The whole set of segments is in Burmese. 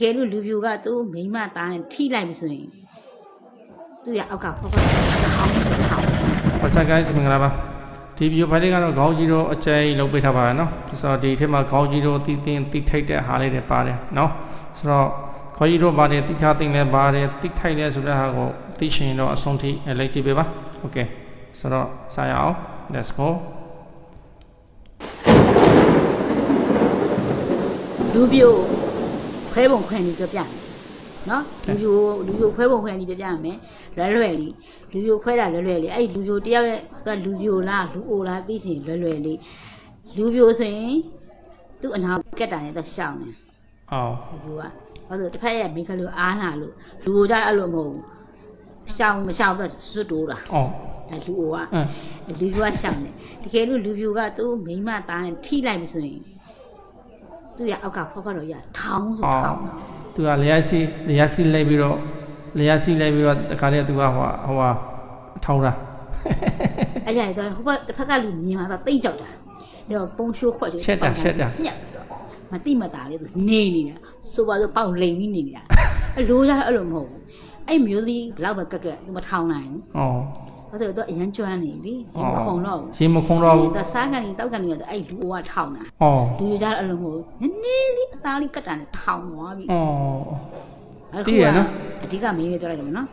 ကဲလို့လူပြိုကသူ့မိန်းမသားနဲ့ထိလိုက်ပြီဆိုရင်သူ့ရအောက်ကဖောက်ဖောက်ထောင်းထောင်း What's up guys မင်္ဂလာပါဒီဗီဒီယိုဖိုင်လေးကတော့ခေါင်းကြီးတို့အကျဉ်းလုပ်ပေးထားပါရနော်ဆိုတော့ဒီအထက်မှာခေါင်းကြီးတို့တည်တင်တိထိုက်တဲ့ဟာလေးတွေပါတယ်နော်ဆိုတော့ခေါင်းကြီးတို့ပါတယ်တိချသိမ့်လဲပါတယ်တိထိုက်လဲဆိုတဲ့ဟာကိုသိချင်တော့အဆုံးထိလိုက်ကြည့်ပေးပါ Okay ဆိုတော့စရအောင် let's go လူပြို ခွဲပုံခွဲနေပြောပြမယ်နော်လူပြိုလူပြိုခွဲပုံခွဲနေပြောပြမယ်လွယ်လွယ်လေးလူပြိုခွဲတာလွယ်လွယ်လေးအဲ့ဒီလူပြိုတယောက်ရဲ့ကလူပြိုလားလူအိုလားသိစီလွယ်လွယ်လေးလူပြိုဆိုရင်သူ့အနာကက်တာနဲ့တော့ရှောင်းတယ်အော်လူကဘာလို့တစ်ဖက်ရဲ့မိန်းကလေးအားနာလို့လူကကြအဲ့လိုမဟုတ်ဘူးရှောင်းမရှောင်းတော့စွတ်တိုးတာအော်အဲလူကအင်းလူပြိုကရှောင်းတယ်တကယ်လို့လူပြိုကသူ့မိန်းမသားနဲ့ထိလိုက်ပြီဆိုရင် သူ့ရအောက်ကဖောက်ဖောက်တော့ရထောင်းဆိုအော်ထောင်းတာသူကလျှက်စီလျှက်စီလိုက်ပြီးတော့လျှက်စီလိုက်ပြီးတော့တခါတည်းသူကဟိုဟာဟိုဟာထောင်းတာအဲ့ကြတော့ဟိုဘက်တစ်ဖက်ကလူမြင်မှာတော့တိတ်ကြောက်တာဒါတော့ပုံရှိုးခွက်လေးရှက်တာရှက်တာညက်ပြီးတော့မတိမတာလေးဆိုနေနေတာဆိုပါဆိုပေါက်လိန်ပြီးနေနေတာအလိုရအဲ့လိုမဟုတ်ဘူးအဲ့မျိုးသမီးဘလောက်ပဲကက်ကက်သူမထောင်းနိုင်ဘူးအော် ဘာလို့လဲတော့အရန်ကျွမ်းနေပြီရင်ခုံတော့ဘူးရှင်မခုံတော့ဘူးဒါစားကန်နေတောက်ကန်နေတော့အဲ့လူအိုကထောင်းတာအော်လူရကြအဲ့လိုမဟုတ်ဘူးနည်းနည်းလေးအသားလေးကတ်တာနဲ့ထောင်းသွားပြီအော်အဲ့သိရနော်အဓိကမင်းလေးပြောလိုက်တယ်မနော်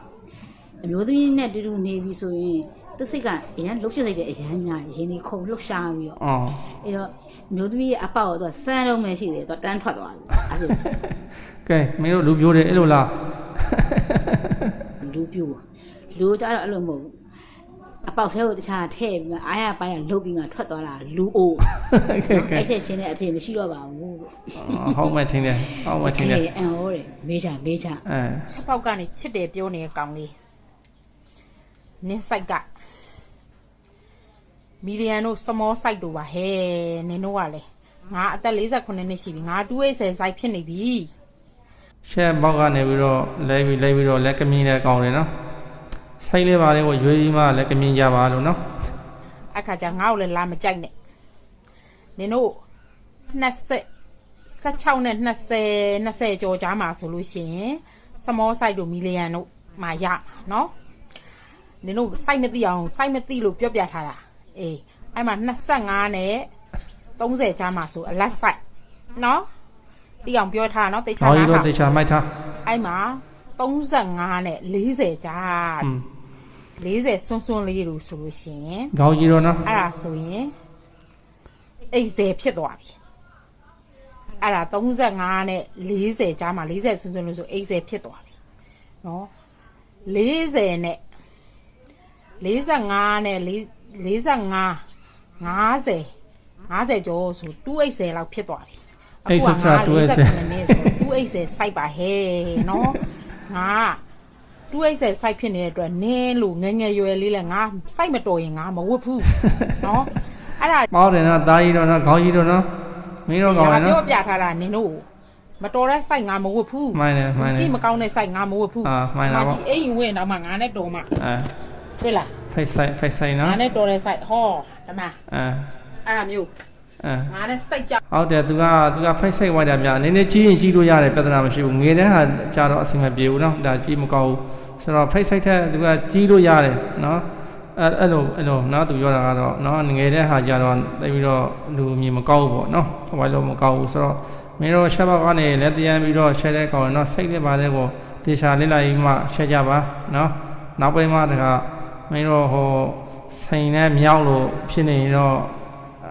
အမျိုးသမီးနဲ့တူတူနေပြီဆိုရင်သူစိတ်ကအရန်လှုပ်ရှက်စိတ်တဲ့အရန်ညာရင်ဒီခုံလှုပ်ရှားပြီးတော့အော်အဲ့တော့အမျိုးသမီးရဲ့အပေါက်တော့စမ်းလုံးပဲရှိတယ်တော့တန်းထွက်သွားပြီအဲ့ဒါကဲမင်းတို့လူပြိုးတယ်အဲ့လိုလားလူပြိုလူကြတော့အဲ့လိုမဟုတ်ဘူး အပေါက်ထဲကိုတခြားထည့်ပြီးမှအားရပိုင်းကလှုပ်ပြီးမှထွက်သွားတာလူအိုကဲကဲအဲ့ချက်ရှင်တဲ့အဖေမရှိတော့ပါဘူးဟုတ်မှထင်းတယ်ဟုတ်မှထင်းတယ်အန်ဟောတယ်မေးချမေးချအဲချက်ပေါက်ကနေချစ်တယ်ပြောနေတဲ့ကောင်လေးနင်းဆိုင်ကမီလီယံတို့စမောဆိုင်တို့ပါဟဲ့နင်တို့ကလေငါအသက်48နှစ်ရှိပြီငါ280ဆိုင်ဖြစ်နေပြီရှက်ဘောက်ကနေပြီးတော့လဲပြီးလဲပြီးတော့လက်ကမြင်းနဲ့ကောင်းတယ်နော် ဆိုင်လေးပါလေးကိုရွေးပြီးမှလက်ကမြင်းကြပါလို့နော်အခါကျငါ့ကိုလည်းလာမကြိုက်နဲ့နင်တို့20 16နဲ့20 20ကျော်ကြားမှာဆိုလို့ရှိရင်စမောဆိုင်တို့မီလီယံတို့မှာရနော်နင်တို့စိုက်မသိအောင်စိုက်မသိလို့ပြောပြထားတာအေးအဲ့မှာ25နဲ့30ကြားမှာဆိုအလက်ဆိုင်နော်တိအောင်ပြောထားတာနော်တေချာဟောလာကြီးတော့တာတေချာမိုက်ထားအဲ့မှာ35နဲ့40ကြားอืม 40စွန်းစွန်းလေးလို့ဆိုလို့ရှိရင်ခေါင်းကြီးတော့နော်အဲ့ဒါဆိုရင်80ဖြစ်သွားပြီအဲ့ဒါ35နဲ့40ကြားမှာ40စွန်းစွန်းလို့ဆို80ဖြစ်သွားပြီနော်40နဲ့45နဲ့45 50 50ကျော်ဆို280လောက်ဖြစ်သွားပြီအခုက280နဲ့ဆို280စိုက်ပါဟဲ့နော်ငါက 2XL site ဖြစ်နေတဲ့အတွက်နင်းလို့ငငယ်ရွယ်လေးလဲငါ site မတော်ရင်ငါမဝတ်ဘူးနော်အဲ့ဒါပေါ့တယ်နော်သားကြီးတော့နော်ခေါင်းကြီးတော့နော်မင်းတော့ကောင်းတယ်နော်ပြောပြထားတာနင်းတို့မတော်တဲ့ site ငါမဝတ်ဘူးမှန်တယ်မှန်တယ်ကြည့်မကောင်းတဲ့ site ငါမဝတ်ဘူးအာမှန်တာပေါ့အဲ့ဒီဝင်တော့မှငါနဲ့တော်မှအဲတွေ့လား face site face site နော်ငါနဲ့တော်တဲ့ site ဟောဓမ္မအဲအဲ့ဒါမျိုး အဲငါနဲ့စိုက်ကြဟုတ်တယ်သူကသူကဖိတ်ဆိုင်ဝိုက်တာဗျာနည်းနည်းကြီးရင်ကြီးလို့ရတယ်ပြဿနာမရှိဘူးငယ်တဲ့ဟာကြာတော့အဆင်မပြေဘူးနော်ဒါကြီးမကောင်းဘူးဆိုတော့ဖိတ်ဆိုင်ထက်သူကကြီးလို့ရတယ်နော်အဲ့အဲ့လိုအဲ့လိုနော်သူပြောတာကတော့နော်ငယ်တဲ့ဟာကြာတော့တိတ်ပြီးတော့လူအမြင်မကောင်းဘူးပေါ့နော်ဟိုဘက်လို့မကောင်းဘူးဆိုတော့မင်းတို့ချက်ဘောက်ကနေလက်တရမ်းပြီးတော့ချက်တဲ့ကောင်နော်စိတ်နဲ့ပါတဲ့ကိုတေချာလေးလိုက်မှချက်ကြပါနော်နောက်ပိုင်းမှတခါမင်းတို့ဟိုစိန်နဲ့မြောက်လို့ဖြစ်နေတော့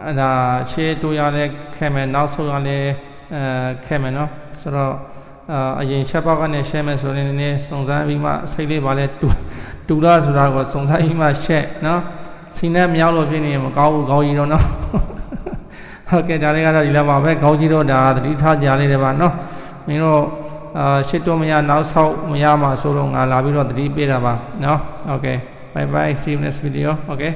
အဲ့ဒါရှေးတိုးရလဲခဲမယ်နောက်ဆုံးရလဲအဲခဲမယ်နော်ဆိုတော့အာအရင်ချက်ပေါက်ကနေရှဲမယ်ဆိုရင်နည်းနည်းစုံစမ်းပြီးမှစိတ်လေးပါလဲတူတူလားဆိုတာကိုစုံစမ်းပြီးမှရှက်နော်စီနဲ့မြောက်လို့ဖြစ်နေရင်မကောင်းဘူးကောင်းကြီးတော့နော်ဟုတ်ကဲ့ဒါလေးကတော့ဒီလောက်ပါပဲကောင်းကြီးတော့ဒါသတိထားကြလေးတွေပါနော်မင်းတို့အာရှစ်တော့မရနောက်ဆောက်မရမှာဆိုတော့ငါလာပြီးတော့သတိပေးတာပါနော်โอเค bye bye see you next video okay